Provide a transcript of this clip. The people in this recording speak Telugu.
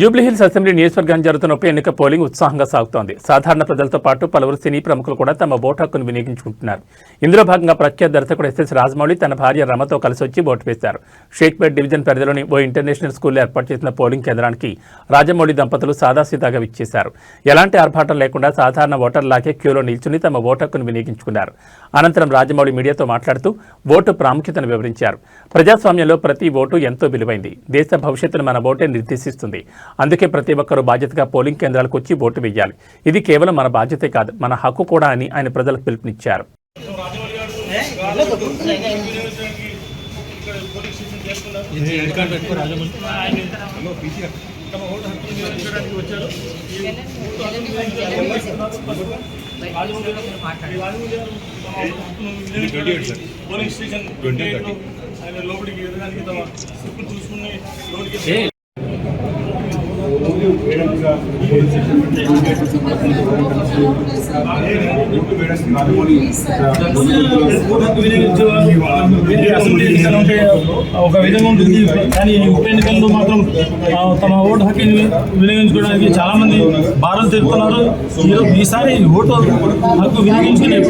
జూబ్లీహిల్స్ అసెంబ్లీ నియోజకవర్గం జరుగుతున్న ఉప ఎన్నిక పోలింగ్ ఉత్సాహంగా సాగుతోంది. సాధారణ ప్రజలతో పాటు పలువురు సినీ ప్రముఖులు కూడా తమ ఓటు హక్కును వినియోగించుకుంటున్నారు. ఇందులో భాగంగా ప్రఖ్యాత దర్శకుడు ఎస్ఎస్ రాజమౌళి తన భార్య రమతో కలిసి వచ్చి ఓటు వేశారు. షేక్పేట్ డివిజన్ పరిధిలోని ఓ ఇంటర్నేషనల్ స్కూల్లో ఏర్పాటు చేసిన పోలింగ్ కేంద్రానికి రాజమౌళి దంపతులు సాదాసీదాగా విచ్చేశారు. ఎలాంటి ఆర్భాటం లేకుండా సాధారణ ఓటర్లాగే క్యూలో నిల్చుని తమ ఓటు హక్కును వినియోగించుకున్నారు. అనంతరం రాజమౌళి మీడియాతో మాట్లాడుతూ ఓటు ప్రాముఖ్యతను వివరించారు. ప్రజాస్వామ్యంలో ప్రతి ఓటు ఎంతో విలువైంది. దేశ భవిష్యత్తును మన ఓటే నిర్దేశిస్తుంది. అందుకే ప్రతి ఒక్కరూ బాధ్యతగా పోలింగ్ కేంద్రాలకు వచ్చి ఓటు వేయాలి ఇది కేవలం మన బాధ్యతే కాదు మన హక్కు కూడా అని ఆయన ప్రజలకు పిలుపునిచ్చారు. పోలింగ్ స్టేషన్ లోపలికి వెళ్ళడానికి చూసుకుని లోపలికి ఒక విధంగా ఉంటుంది. కానీ ఉప ఎన్నికల్లో మాత్రం తమ ఓటు హక్కుని వినియోగించుకోవడానికి చాలా మంది భారం తెలుపుతున్నారు ఈసారి ఓటు హక్కు వినియోగించుకునే